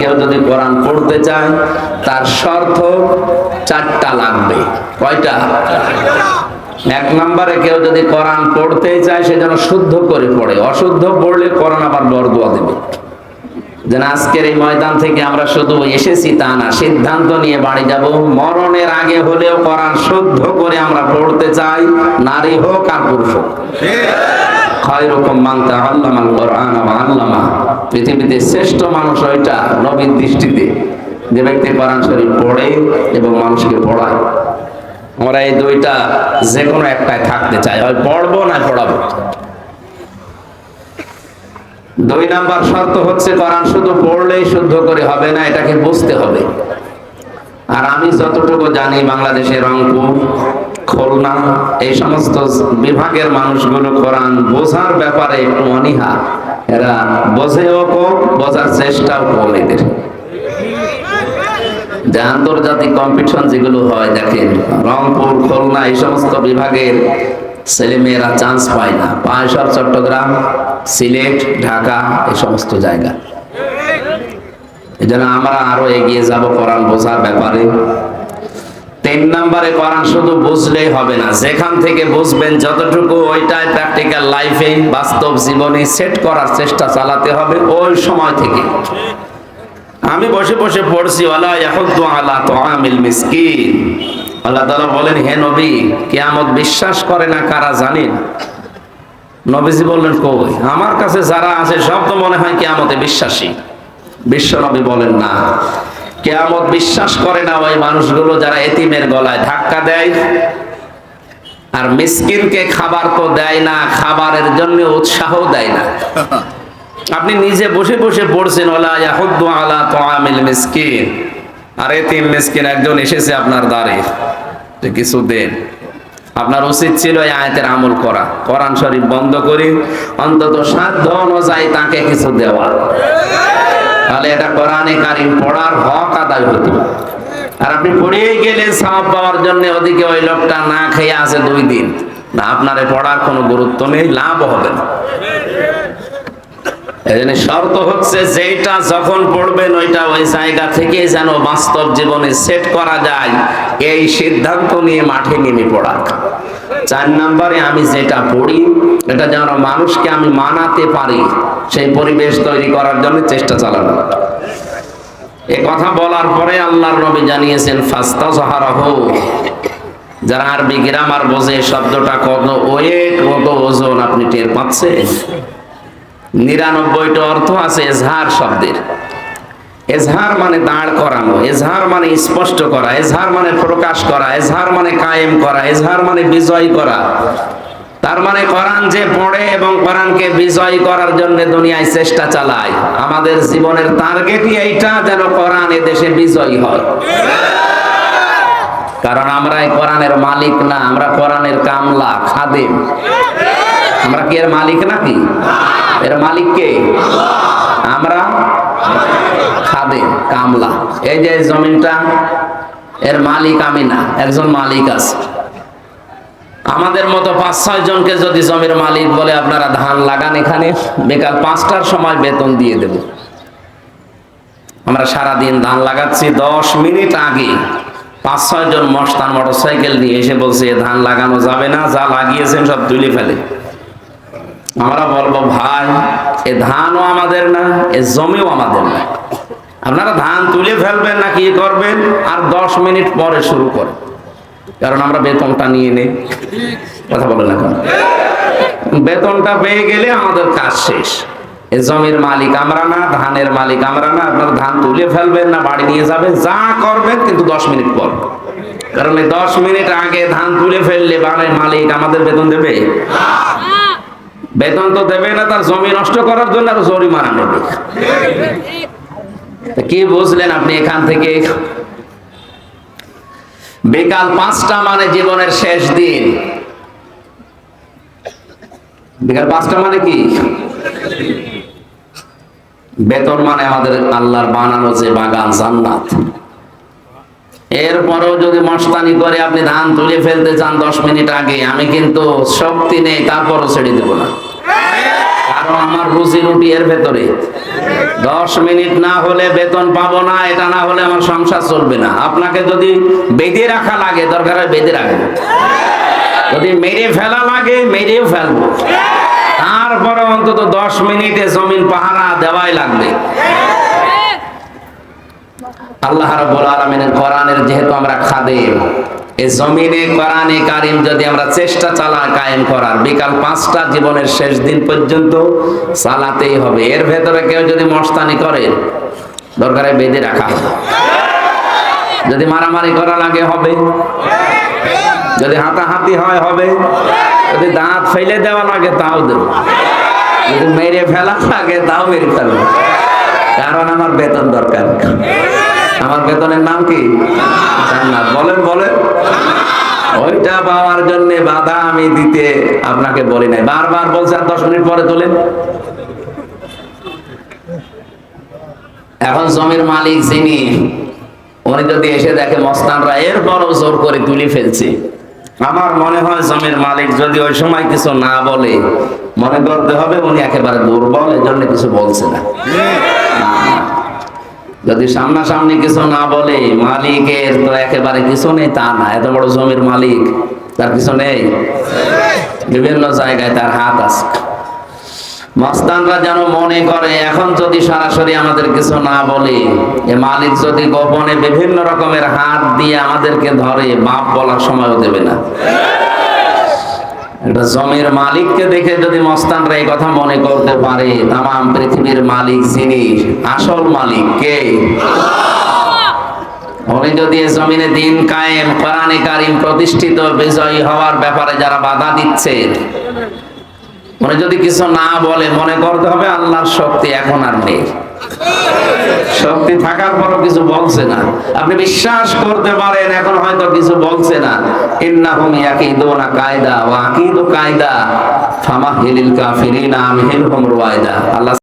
কেউ যদি কোরআন পড়তে চায়, তার শর্ত চারটা লাগবে। কয়টা? এক নম্বরে কেউ যদি কোরআন পড়তে চায়, সে যেন শুদ্ধ করে পড়ে। অশুদ্ধ পড়লে কোরআন আবার বরদোয়া দেবে। যেন আজকের এই ময়দান থেকে আমরা শুধু এসেছি তা না, সিদ্ধান্ত নিয়ে বাড়ি যাব। মরণের আগে হলেও কোরআন শুদ্ধ করে আমরা পড়তে চাই, নারী হোক আর পুরুষ হোক। খয়রকম মানতে আল্লামাল কোরআন আল্লামা। পৃথিবীতে শ্রেষ্ঠ মানুষ ওইটা নবীর দৃষ্টিতে। যে ব্যক্তি কোরআন শরীফ পড়ে এবং মানুষকে পড়ায়। আমরা এই দুইটা যে কোনো একটাই থাকতে চাই। হয় পড়ব না পড়াবো? দুই নাম্বার শর্ত হচ্ছে কোরআন শুধু পড়লেই শুদ্ধ করে হবে না, এটাকে বুঝতে হবে। আর আমি যতটুকু জানি, বাংলাদেশের রংপুর খুলনা এই সমস্ত বিভাগের মানুষগুলো কোরআন বোঝার ব্যাপারে একটু অনীহা। এরা বোঝেও কম, বোঝার চেষ্টাও কম এদের। যে আন্তর্জাতিক কম্পিটিশন যেগুলো হয়, দেখেন, রংপুর, খুলনা, এই সমস্ত বিভাগের ছেলেমেয়েরা চান্স পায় না। পায় সব চট্টগ্রাম, সিলেট, ঢাকা এই সমস্ত জায়গা। এই জন্য আমরা আরও এগিয়ে যাব কোরআন বোঝার ব্যাপারে। তিন নম্বরে কোরআন শুধু বুঝলেই হবে না। যেখান থেকে বুঝবেন যতটুকু, ওইটাই প্র্যাকটিক্যাল লাইফে বাস্তব জীবনে সেট করার চেষ্টা চালাতে হবে ওই সময় থেকে। আমি বসে বসে পড়ছি, ওয়ালা আলা তুআমিল মিসকিন। আল্লাহ তাআলা বলেন, হে নবী, কিয়ামত বিশ্বাস করে না কারা জানেন নবীজি বললেন, কই? আমার কাছে যারা আছে, সব তো মনে হয় কিয়ামতে বিশ্বাসী। বিশ্ব নবী বলেন, না। কেয়ামত বিশ্বাস করে না ওই মানুষগুলো যারা এতিমের গলায় ধাক্কা দেয়। আর মিসকিনকে খাবার তো দেয় না, খাবারের জন্য উৎসাহ দেয় না। আপনি নিজে বসে বসে পড়ছেন, ওলা ইয়াহুদ্দু আলা তুআমিল মিসকিন। আর এতিম মিসকিন একজন এসেছে আপনার দ্বারে, যে কিছু দেন। আপনার উচিত ছিল এই আয়াতের আমল করা। কোরআন শরীফ বন্ধ করি, অন্তত সাধ্য অনুযায়ী তাকে কিছু দেওয়া। তাহলে এটা কোরআনে কারিম পড়ার হক আদায় হতো আর আপনি পড়িয়ে গেলেন সাপ পাওয়ার জন্য, ওদিকে ওই লোকটা না খেয়ে আছে দুই দিন। না, আপনার পড়ার কোনো গুরুত্ব নেই, লাভ হবে না। এজন্য শর্ত হচ্ছে যেটা যখন পড়বেন ওইটা ওই জায়গা থেকে যেন বাস্তব জীবনে সেট করা যায়। এই সিদ্ধান্ত নিয়ে মাঠে নেমে পড়া চার নম্বরে আমি যেটা পড়ি, এটা যেন মানুষকে আমি মানাতে পারি, সেই পরিবেশ তৈরি করার জন্য চেষ্টা চালানো। এ কথা বলার পরে আল্লাহর নবী জানিয়েছেন ফাস্তা জাহারাহ যারা আরবি গ্রামার বোঝে, শব্দটা কত ওয়েট, কত ওজন আপনি টের পাচ্ছেন? নিরানব্বইটা অর্থ আছে এজহার শব্দের। এজহার মানে দাঁড় করানো, এজহার মানে স্পষ্ট করা, এজহার মানে প্রকাশ করা, এজহার মানে কায়েম করা, এজহার মানে বিজয় করা। তার মানে কোরআন যে পড়ে এবং কোরআনকে বিজয় করার জন্য দুনিয়ায় চেষ্টা চালায়, আমাদের জীবনের টার্গেটই এইটা যেন কোরআন দেশে বিজয়ী হয়। কারণ আমরা কোরআনের মালিক না, আমরা কোরআনের কামলা, খাদেম। আমরা কি এর মালিক নাকি? এর মালিক কে? আমরা খাদেম কামলা। এই যে জমিনটা, এর মালিক আমি না একজন মালিক আছে। আমাদের মতো পাঁচ, ছয় জনকে যদি জমির মালিক বলে আপনারা ধান লাগান এখানে, বেকার পাঁচটার সময় বেতন দিয়ে দেব। আমরা সারা দিন ধান লাগাচ্ছি, দশ মিনিট আগে পাঁচ, ছয় জন মস্তান মোটর সাইকেল নিয়ে এসে বলছে ধান লাগানো যাবে না, যা লাগিয়েছেন সব তুলে ফেলে। আমরা বলব, ভাই, এ ধানও আমাদের না, এ জমিও আমাদের না। আপনারা ধান তুলে ফেলবেন না, কি করবেন? আর দশ মিনিট পরে শুরু করে কারণ আমরা বেতনটা নিয়ে নেই। কথা বলে না কেন? বেতনটা পেয়ে গেলে আমাদের কাজ শেষ। এ জমির মালিক আমরা না, ধানের মালিক আমরা না, আপনারা ধান তুলে ফেলবেন না, বাড়ি নিয়ে যাবেন, যা করবেন কিন্তু দশ মিনিট পর। কারণ এই দশ মিনিট আগে ধান তুলে ফেললে বাড়ির মালিক আমাদের বেতন দেবে? বেতন তো দেবে না, তার জমি নষ্ট করার জন্য আর জরিমানা নেবে। কি বুঝলেন আপনি এখান থেকে? বিকাল পাঁচটা মানে জীবনের শেষ দিন। বিকাল পাঁচটা মানে কি? বেতন মানে আমাদের আল্লাহর বানানো যে বাগান, জান্নাত। এরপরেও যদি মস্তানি করে আপনি ধান তুলে ফেলতে চান দশ মিনিট আগে, আমি কিন্তু শক্তি নেই, তারপরও ছেড়ে দেবো না। কার আরও আমার রুজি রুটি এর ভেতরে। দশ মিনিট না হলে বেতন পাবো না, এটা না হলে আমার সংসার চলবে না। আপনাকে যদি বেঁধে রাখা লাগে, দরকার হয় বেঁধে রাখব যদি মেরে ফেলা লাগে, মেরেও ফেলব। তারপরে অন্তত দশ মিনিটে জমিন পাহারা দেওয়াই লাগবে। আল্লাহ রাব্বুল আলামিনের কোরআনের যেহেতু আমরা খাদেম এই জমিনে কোরআনে কারিম যদি আমরা চেষ্টা চালাই কায়েম করার, বিকাল পাঁচটা জীবনের শেষ দিন পর্যন্ত চালাতেই হবে। এর ভেতরে কেউ যদি মস্তানি করে, দরকারে বেঁধে রাখা যদি মারামারি করা লাগে হবে। যদি হাতাহাতি হয় হবে। যদি দাঁত ফেলে দেওয়া লাগে তাও দেব। যদি মেরে ফেলা লাগে তাও মেরে ফেলব। কারণ আমার বেতন দরকার। আমার বেতনের নাম কি? বলেন বলেন। ওইটা পাওয়ার জন্য বাধা আমি দিতে আপনাকে বলি নাই। বারবার বলছেন দশ মিনিট পরে তোলেন। এখন জমির মালিক যিনি, উনি যদি এসে দেখে মস্তানরা এর বড় জোর করে তুলে ফেলছে। আমার মনে হয় জমির মালিক যদি ওই সময় কিছু না বলে, মনে করতে হবে উনি একেবারে দুর্বল, এজন্য কিছু বলছে না। যদি সামনাসামনি কিছু না বলে, মালিকের তো একেবারে কিছু নেই, তা না, এত বড় জমির মালিক, তার কিছু নেই। বিভিন্ন জায়গায় তার হাত আছে। মস্তানরা যেন মনে করে, এখন যদি সরাসরি আমাদের কিছু না বলে, এ মালিক যদি গোপনে বিভিন্ন রকমের হাত দিয়ে আমাদেরকে ধরে, বাপ বলার সময়ও দেবে না। একটা জমির মালিককে দেখে যদি মস্তানরা এই কথা মনে করতে পারে তাম পৃথিবীর মালিক যিনি, আসল মালিক কে? উনি যদি এ জমিনে দিন কায়েম, কোরআনে কারিম প্রতিষ্ঠিত, বিজয়ী হওয়ার ব্যাপারে যারা বাধা দিচ্ছেন উনি যদি কিছু না বলে, মনে করতে হবে আল্লাহর শক্তি এখন আর নেই। শক্তি থাকার পরও কিছু বলছে না। আপনি বিশ্বাস করতে পারেন, এখন হয়তো কিছু বলছে না। ইন্নাহুম ইয়াকিদুনা কায়দা, ওয়া আকিদু কায়দা, ফামাহিলিল কাফিরিনা আমহিলহুম রুয়াইদা আল্লাহ